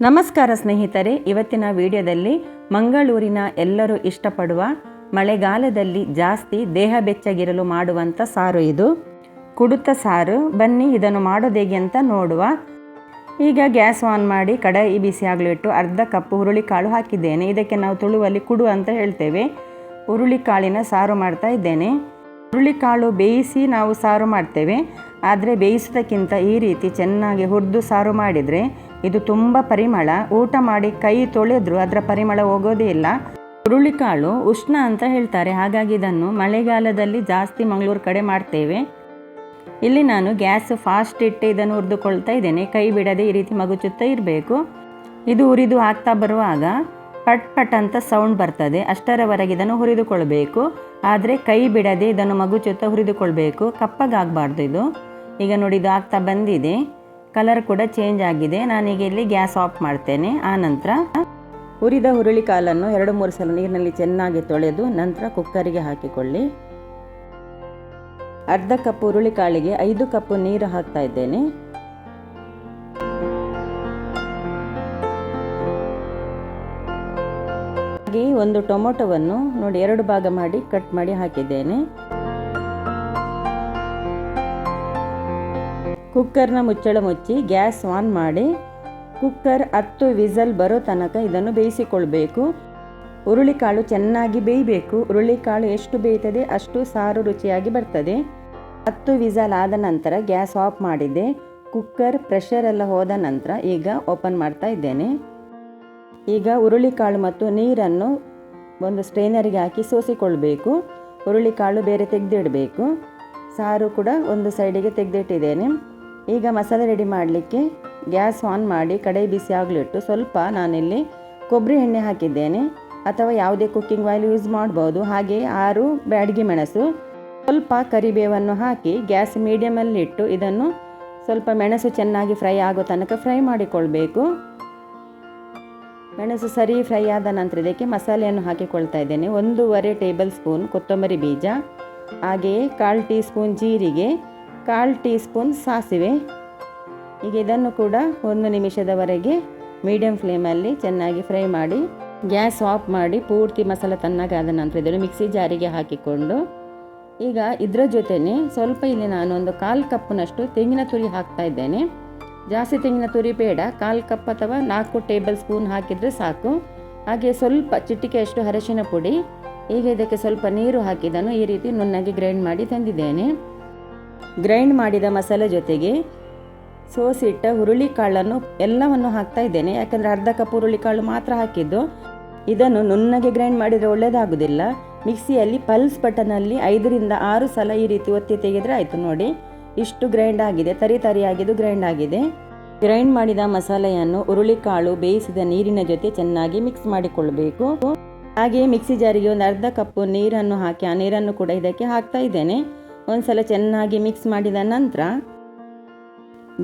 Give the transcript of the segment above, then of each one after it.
ನಮಸ್ಕಾರ ಸ್ನೇಹಿತರೆ, ಇವತ್ತಿನ ವಿಡಿಯೋದಲ್ಲಿ ಮಂಗಳೂರಿನ ಎಲ್ಲರೂ ಇಷ್ಟಪಡುವ ಮಳೆಗಾಲದಲ್ಲಿ ಜಾಸ್ತಿ ದೇಹ ಬೆಚ್ಚಗಿರಲು ಮಾಡುವಂಥ ಸಾರು ಇದು. ಕುಡುತ್ತ ಸಾರು. ಬನ್ನಿ, ಇದನ್ನು ಮಾಡೋದೇಗೆ ಅಂತ ನೋಡುವ. ಈಗ ಗ್ಯಾಸ್ ಆನ್ ಮಾಡಿ ಕಡಾಯಿ ಬಿಸಿ ಆಗಲಿಟ್ಟು ಅರ್ಧ ಕಪ್ ಹುರುಳಿಕಾಳು ಹಾಕಿದ್ದೇನೆ. ಇದಕ್ಕೆ ನಾವು ತುಳುವಲ್ಲಿ ಕುಡು ಅಂತ ಹೇಳ್ತೇವೆ. ಹುರುಳಿಕಾಳಿನ ಸಾರು ಮಾಡ್ತಾ ಇದ್ದೇನೆ. ಹುರುಳಿಕಾಳು ಬೇಯಿಸಿ ನಾವು ಸಾರು ಮಾಡ್ತೇವೆ. ಆದರೆ ಬೇಯಿಸೋದಕ್ಕಿಂತ ಈ ರೀತಿ ಚೆನ್ನಾಗಿ ಹುರಿದು ಸಾರು ಮಾಡಿದರೆ ಇದು ತುಂಬ ಪರಿಮಳ. ಊಟ ಮಾಡಿ ಕೈ ತೊಳೆದ್ರು, ಅದರ ಪರಿಮಳ ಹೋಗೋದೇ ಇಲ್ಲ. ಹುರುಳಿಕಾಳು ಉಷ್ಣ ಅಂತ ಹೇಳ್ತಾರೆ. ಹಾಗಾಗಿ ಇದನ್ನು ಮಳೆಗಾಲದಲ್ಲಿ ಜಾಸ್ತಿ ಮಂಗಳೂರು ಕಡೆ ಮಾಡ್ತೇವೆ. ಇಲ್ಲಿ ನಾನು ಗ್ಯಾಸ್ ಫಾಸ್ಟ್ ಇಟ್ಟು ಇದನ್ನು ಹುರಿದುಕೊಳ್ತಾ ಇದ್ದೇನೆ. ಕೈ ಬಿಡದೆ ಈ ರೀತಿ ಮಗುಚುತ್ತಾ ಇರಬೇಕು. ಇದು ಹುರಿದು ಆಗ್ತಾ ಬರುವಾಗ ಪಟ್ ಪಟ್ ಅಂತ ಸೌಂಡ್ ಬರ್ತದೆ. ಅಷ್ಟರವರೆಗೆ ಇದನ್ನು ಹುರಿದುಕೊಳ್ಬೇಕು. ಆದರೆ ಕೈ ಬಿಡದೆ ಇದನ್ನು ಮಗುಚುತ್ತಾ ಹುರಿದುಕೊಳ್ಬೇಕು. ಕಪ್ಪಗಾಗಬಾರ್ದು ಇದು. ಈಗ ನೋಡಿ, ಇದು ಆಗ್ತಾ ಬಂದಿದೆ. ಕಲರ್ ಕೂಡ ಚೇಂಜ್ ಆಗಿದೆ. ನಾನೀಗ ಇಲ್ಲಿ ಗ್ಯಾಸ್ ಆಫ್ ಮಾಡ್ತೇನೆ. ಆ ನಂತರ ಹುರಿದ ಹುರುಳಿ ಕಾಲನ್ನು ಎರಡು ಮೂರು ಸಲ ನೀರಿನಲ್ಲಿ ಚೆನ್ನಾಗಿ ತೊಳೆದು ನಂತರ ಕುಕ್ಕರಿಗೆ ಹಾಕಿಕೊಳ್ಳಿ. ಅರ್ಧ ಕಪ್ ಹುರುಳಿ ಕಾಳಿಗೆ ಐದು ಕಪ್ ನೀರು ಹಾಕ್ತಾ ಇದ್ದೇನೆ. ಒಂದು ಟೊಮೊಟೊವನ್ನು ನೋಡಿ ಎರಡು ಭಾಗ ಮಾಡಿ ಕಟ್ ಮಾಡಿ ಹಾಕಿದ್ದೇನೆ. ಕುಕ್ಕರ್ನ ಮುಚ್ಚಳ ಮುಚ್ಚಿ ಗ್ಯಾಸ್ ಆನ್ ಮಾಡಿ ಕುಕ್ಕರ್ ಹತ್ತು ವಿಸಲ್ ಬರೋ ತನಕ ಇದನ್ನು ಬೇಯಿಸಿಕೊಳ್ಬೇಕು. ಹುರುಳಿಕಾಳು ಚೆನ್ನಾಗಿ ಬೇಯಬೇಕು. ಹುರುಳಿಕಾಳು ಎಷ್ಟು ಬೇಯ್ತದೆ ಅಷ್ಟು ಸಾರು ರುಚಿಯಾಗಿ ಬರ್ತದೆ. ಹತ್ತು ವಿಸಲ್ ಆದ ನಂತರ ಗ್ಯಾಸ್ ಆಫ್ ಮಾಡಿದೆ. ಕುಕ್ಕರ್ ಪ್ರೆಷರ್ ಎಲ್ಲ ಹೋದ ನಂತರ ಈಗ ಓಪನ್ ಮಾಡ್ತಾ ಇದ್ದೇನೆ. ಈಗ ಹುರುಳಿಕಾಳು ಮತ್ತು ನೀರನ್ನು ಒಂದು ಸ್ಟ್ರೈನರಿಗೆ ಹಾಕಿ ಸೋಸಿಕೊಳ್ಬೇಕು. ಹುರುಳಿಕಾಳು ಬೇರೆ ತೆಗೆದಿಡಬೇಕು. ಸಾರು ಕೂಡ ಒಂದು ಸೈಡಿಗೆ ತೆಗೆದಿಟ್ಟಿದ್ದೇನೆ. ಈಗ ಮಸಾಲೆ ರೆಡಿ ಮಾಡಲಿಕ್ಕೆ ಗ್ಯಾಸ್ ಆನ್ ಮಾಡಿ ಕಡಾಯಿ ಬಿಸಿ ಆಗಲಿಟ್ಟು ಸ್ವಲ್ಪ ನಾನಿಲ್ಲಿ ಕೊಬ್ಬರಿ ಎಣ್ಣೆ ಹಾಕಿದ್ದೇನೆ. ಅಥವಾ ಯಾವುದೇ ಕುಕ್ಕಿಂಗ್ ಆಯಿಲ್ ಯೂಸ್ ಮಾಡ್ಬೋದು. ಹಾಗೆ ಆರು ಬ್ಯಾಡಗಿ ಮೆಣಸು, ಸ್ವಲ್ಪ ಕರಿಬೇವನ್ನು ಹಾಕಿ ಗ್ಯಾಸ್ ಮೀಡಿಯಮಲ್ಲಿಟ್ಟು ಇದನ್ನು ಸ್ವಲ್ಪ ಮೆಣಸು ಚೆನ್ನಾಗಿ ಫ್ರೈ ಆಗೋ ತನಕ ಫ್ರೈ ಮಾಡಿಕೊಳ್ಬೇಕು. ಮೆಣಸು ಸರಿ ಫ್ರೈ ಆದ ನಂತರ ಇದಕ್ಕೆ ಮಸಾಲೆಯನ್ನು ಹಾಕಿಕೊಳ್ತಾ ಇದ್ದೇನೆ. ಒಂದೂವರೆ ಟೇಬಲ್ ಸ್ಪೂನ್ ಕೊತ್ತಂಬರಿ ಬೀಜ, ಹಾಗೆಯೇ ಕಾಲು ಟೀ ಸ್ಪೂನ್ ಜೀರಿಗೆ ಕಾಲು ಟೀ ಸ್ಪೂನ್ ಸಾಸಿವೆ. ಈಗ ಇದನ್ನು ಕೂಡ ಒಂದು ನಿಮಿಷದವರೆಗೆ ಮೀಡಿಯಂ ಫ್ಲೇಮಲ್ಲಿ ಚೆನ್ನಾಗಿ ಫ್ರೈ ಮಾಡಿ, ಗ್ಯಾಸ್ ಆಫ್ ಮಾಡಿ ಪೂರ್ತಿ ಮಸಾಲೆ ತಣ್ಣಗಾದ ನಂತರ ಇದನ್ನು ಮಿಕ್ಸಿ ಜಾರಿಗೆ ಹಾಕಿಕೊಂಡು, ಈಗ ಇದರ ಜೊತೆಯೇ ಸ್ವಲ್ಪ ಇಲ್ಲಿ ನಾನು ಒಂದು ಕಾಲು ಕಪ್ನಷ್ಟು ತೆಂಗಿನ ತುರಿ ಹಾಕ್ತಾ ಇದ್ದೇನೆ. ಜಾಸ್ತಿ ತೆಂಗಿನ ತುರಿ ಬೇಡ, ಕಾಲು ಕಪ್ ಅಥವಾ ನಾಲ್ಕು ಟೇಬಲ್ ಸ್ಪೂನ್ ಹಾಕಿದರೆ ಸಾಕು. ಹಾಗೆ ಸ್ವಲ್ಪ ಚಿಟಿಕೆಯಷ್ಟು ಅರಶಿನ ಪುಡಿ, ಈಗ ಇದಕ್ಕೆ ಸ್ವಲ್ಪ ನೀರು ಹಾಕಿದನು ಈ ರೀತಿ ನುಣ್ಣಗೆ ಗ್ರೈಂಡ್ ಮಾಡಿ ತಂದಿದ್ದೇನೆ. ಗ್ರೈಂಡ್ ಮಾಡಿದ ಮಸಾಲೆ ಜೊತೆಗೆ ಸೋಸಿಟ್ಟ ಹುರುಳಿಕಾಳನ್ನು ಎಲ್ಲವನ್ನು ಹಾಕ್ತಾ ಇದ್ದೇನೆ. ಯಾಕಂದರೆ ಅರ್ಧ ಕಪ್ ಹುರುಳಿಕಾಳು ಮಾತ್ರ ಹಾಕಿದ್ದು. ಇದನ್ನು ನುಣ್ಣಗೆ ಗ್ರೈಂಡ್ ಮಾಡಿದರೆ ಒಳ್ಳೆಯದಾಗೋದಿಲ್ಲ ಮಿಕ್ಸಿಯಲ್ಲಿ ಪಲ್ಸ್ ಬಟನಲ್ಲಿ ಐದರಿಂದ ಆರು ಸಲ ಈ ರೀತಿ ಒತ್ತಿ ತೆಗೆದರೆ ಆಯಿತು ನೋಡಿ. ಇಷ್ಟು ಗ್ರೈಂಡ್ ಆಗಿದೆ. ತರಿ ತರಿಯಾಗಿದ್ದು ಗ್ರೈಂಡ್ ಆಗಿದೆ. ಗ್ರೈಂಡ್ ಮಾಡಿದ ಮಸಾಲೆಯನ್ನು ಹುರುಳಿಕಾಳು ಬೇಯಿಸಿದ ನೀರಿನ ಜೊತೆ ಚೆನ್ನಾಗಿ ಮಿಕ್ಸ್ ಮಾಡಿಕೊಳ್ಳಬೇಕು ಹಾಗೆಯೇ ಮಿಕ್ಸಿ ಜಾರಿಗೆ ಒಂದು ಅರ್ಧ ಕಪ್ಪು ನೀರನ್ನು ಹಾಕಿ, ಆ ನೀರನ್ನು ಕೂಡ ಇದಕ್ಕೆ ಹಾಕ್ತಾ ಇದ್ದೇನೆ. ಒಂದ್ಸಲ ಚೆನ್ನಾಗಿ ಮಿಕ್ಸ್ ಮಾಡಿದ ನಂತರ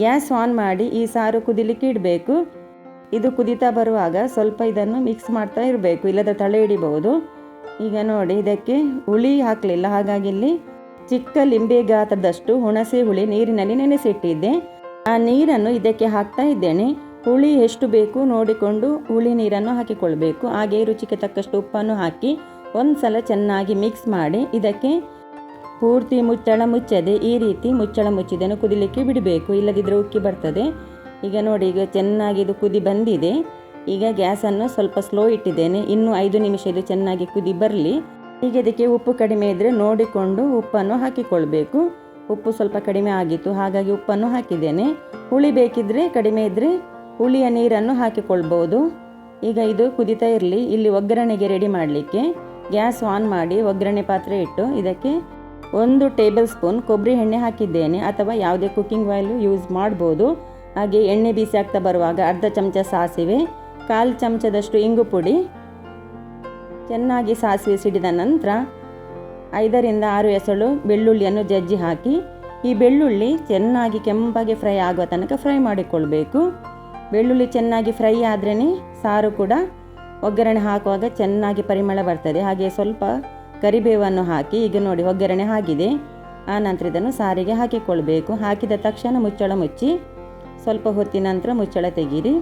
ಗ್ಯಾಸ್ ಆನ್ ಮಾಡಿ ಈ ಸಾರು ಕುದಿಲಿಕ್ಕೆ ಇಡಬೇಕು. ಇದು ಕುದಿತಾ ಬರುವಾಗ ಸ್ವಲ್ಪ ಇದನ್ನು ಮಿಕ್ಸ್ ಮಾಡ್ತಾ ಇರಬೇಕು, ಇಲ್ಲದ ತಳೆ ಹಿಡಿಬಹುದು. ಈಗ ನೋಡಿ, ಇದಕ್ಕೆ ಹುಳಿ ಹಾಕಲಿಲ್ಲ, ಹಾಗಾಗಿ ಇಲ್ಲಿ ಚಿಕ್ಕ ಲಿಂಬೆ ಗಾತ್ರದಷ್ಟು ಹುಣಸೆ ಹುಳಿ ನೀರಿನಲ್ಲಿ ನೆನೆಸಿಟ್ಟಿದ್ದೆ. ಆ ನೀರನ್ನು ಇದಕ್ಕೆ ಹಾಕ್ತಾ ಇದ್ದೇನೆ. ಹುಳಿ ಎಷ್ಟು ಬೇಕು ನೋಡಿಕೊಂಡು ಹುಳಿ ನೀರನ್ನು ಹಾಕಿಕೊಳ್ಬೇಕು. ಹಾಗೆ ರುಚಿಗೆ ತಕ್ಕಷ್ಟು ಉಪ್ಪನ್ನು ಹಾಕಿ ಒಂದು ಸಲ ಚೆನ್ನಾಗಿ ಮಿಕ್ಸ್ ಮಾಡಿ ಇದಕ್ಕೆ ಪೂರ್ತಿ ಮುಚ್ಚಳ ಮುಚ್ಚದೆ, ಈ ರೀತಿ ಮುಚ್ಚಳ ಮುಚ್ಚಿದನ್ನು ಕುದಿಲಿಕ್ಕೆ ಬಿಡಬೇಕು ಇಲ್ಲದಿದ್ದರೆ ಉಕ್ಕಿ ಬರ್ತದೆ. ಈಗ ನೋಡಿ, ಈಗ ಚೆನ್ನಾಗಿ ಇದು ಕುದಿ ಬಂದಿದೆ. ಈಗ ಗ್ಯಾಸನ್ನು ಸ್ವಲ್ಪ ಸ್ಲೋ ಇಟ್ಟಿದ್ದೇನೆ. ಇನ್ನೂ ಐದು ನಿಮಿಷ ಇದು ಚೆನ್ನಾಗಿ ಕುದಿ ಬರಲಿ. ಈಗ ಇದಕ್ಕೆ ಉಪ್ಪು ಕಡಿಮೆ ಇದ್ದರೆ ನೋಡಿಕೊಂಡು ಉಪ್ಪನ್ನು ಹಾಕಿಕೊಳ್ಬೇಕು. ಉಪ್ಪು ಸ್ವಲ್ಪ ಕಡಿಮೆ ಆಗಿತ್ತು, ಹಾಗಾಗಿ ಉಪ್ಪನ್ನು ಹಾಕಿದ್ದೇನೆ. ಹುಳಿ ಬೇಕಿದ್ದರೆ ಕಡಿಮೆ ಇದ್ದರೆ ಹುಳಿಯ ನೀರನ್ನು ಹಾಕಿಕೊಳ್ಬೋದು. ಈಗ ಇದು ಕುದಿತಾ ಇರಲಿ. ಇಲ್ಲಿ ಒಗ್ಗರಣೆಗೆ ರೆಡಿ ಮಾಡಲಿಕ್ಕೆ. ಗ್ಯಾಸ್ ಆನ್ ಮಾಡಿ ಒಗ್ಗರಣೆ ಪಾತ್ರೆ ಇಟ್ಟು ಇದಕ್ಕೆ ಒಂದು ಟೇಬಲ್ ಸ್ಪೂನ್ ಕೊಬ್ಬರಿ ಎಣ್ಣೆ ಹಾಕಿದ್ದೇನೆ ಅಥವಾ ಯಾವುದೇ ಕುಕ್ಕಿಂಗ್ ಆಯಿಲು ಯೂಸ್ ಮಾಡ್ಬೋದು. ಹಾಗೆ ಎಣ್ಣೆ ಬೀಸಿ ಆಗ್ತಾ ಬರುವಾಗ ಅರ್ಧ ಚಮಚ ಸಾಸಿವೆ, ಕಾಲು ಚಮಚದಷ್ಟು ಇಂಗು ಪುಡಿ, ಚೆನ್ನಾಗಿ ಸಾಸಿವೆ ಸಿಡಿದ ನಂತರ ಐದರಿಂದ ಆರು ಎಸಳು ಬೆಳ್ಳುಳ್ಳಿಯನ್ನು ಜಜ್ಜಿ ಹಾಕಿ, ಈ ಬೆಳ್ಳುಳ್ಳಿ ಚೆನ್ನಾಗಿ ಕೆಂಪಾಗಿ ಫ್ರೈ ಆಗುವ ತನಕ ಫ್ರೈ ಮಾಡಿಕೊಳ್ಬೇಕು. ಬೆಳ್ಳುಳ್ಳಿ ಚೆನ್ನಾಗಿ ಫ್ರೈ ಆದ್ರೇ ಸಾರು ಕೂಡ ಒಗ್ಗರಣೆ ಹಾಕುವಾಗ ಚೆನ್ನಾಗಿ ಪರಿಮಳ ಬರ್ತದೆ. ಹಾಗೆ ಸ್ವಲ್ಪ ಕರಿಬೇವನ್ನು ಹಾಕಿ, ಈಗ ನೋಡಿ ಒಗ್ಗರಣೆ ಆಗಿದೆ. ಆ ನಂತರ ಇದನ್ನು ಸಾರಿಗೆ ಹಾಕಿಕೊಳ್ಬೇಕು. ಹಾಕಿದ ತಕ್ಷಣ ಮುಚ್ಚಳ ಮುಚ್ಚಿ, ಸ್ವಲ್ಪ ಹೊತ್ತಿನ ನಂತರ ಮುಚ್ಚಳ ತೆಗೀರಿ.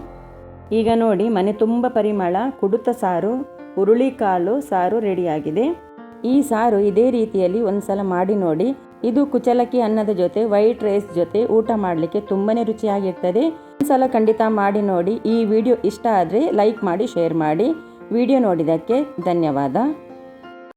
ಈಗ ನೋಡಿ ಮನೆ ತುಂಬ ಪರಿಮಳ, ಕುಡುತ ಸಾರು, ಹುರುಳಿಕಾಳು ಸಾರು ರೆಡಿಯಾಗಿದೆ. ಈ ಸಾರು ಇದೇ ರೀತಿಯಲ್ಲಿ ಒಂದ್ಸಲ ಮಾಡಿ ನೋಡಿ. ಇದು ಕುಚಲಕ್ಕಿ ಅನ್ನದ ಜೊತೆ, ವೈಟ್ ರೈಸ್ ಜೊತೆ ಊಟ ಮಾಡಲಿಕ್ಕೆ ತುಂಬನೇ ರುಚಿಯಾಗಿರ್ತದೆ. ಒಂದ್ಸಲ ಖಂಡಿತ ಮಾಡಿ ನೋಡಿ. ಈ ವಿಡಿಯೋ ಇಷ್ಟ ಆದರೆ ಲೈಕ್ ಮಾಡಿ, ಶೇರ್ ಮಾಡಿ. ವಿಡಿಯೋ ನೋಡಿದ್ದಕ್ಕೆ ಧನ್ಯವಾದ.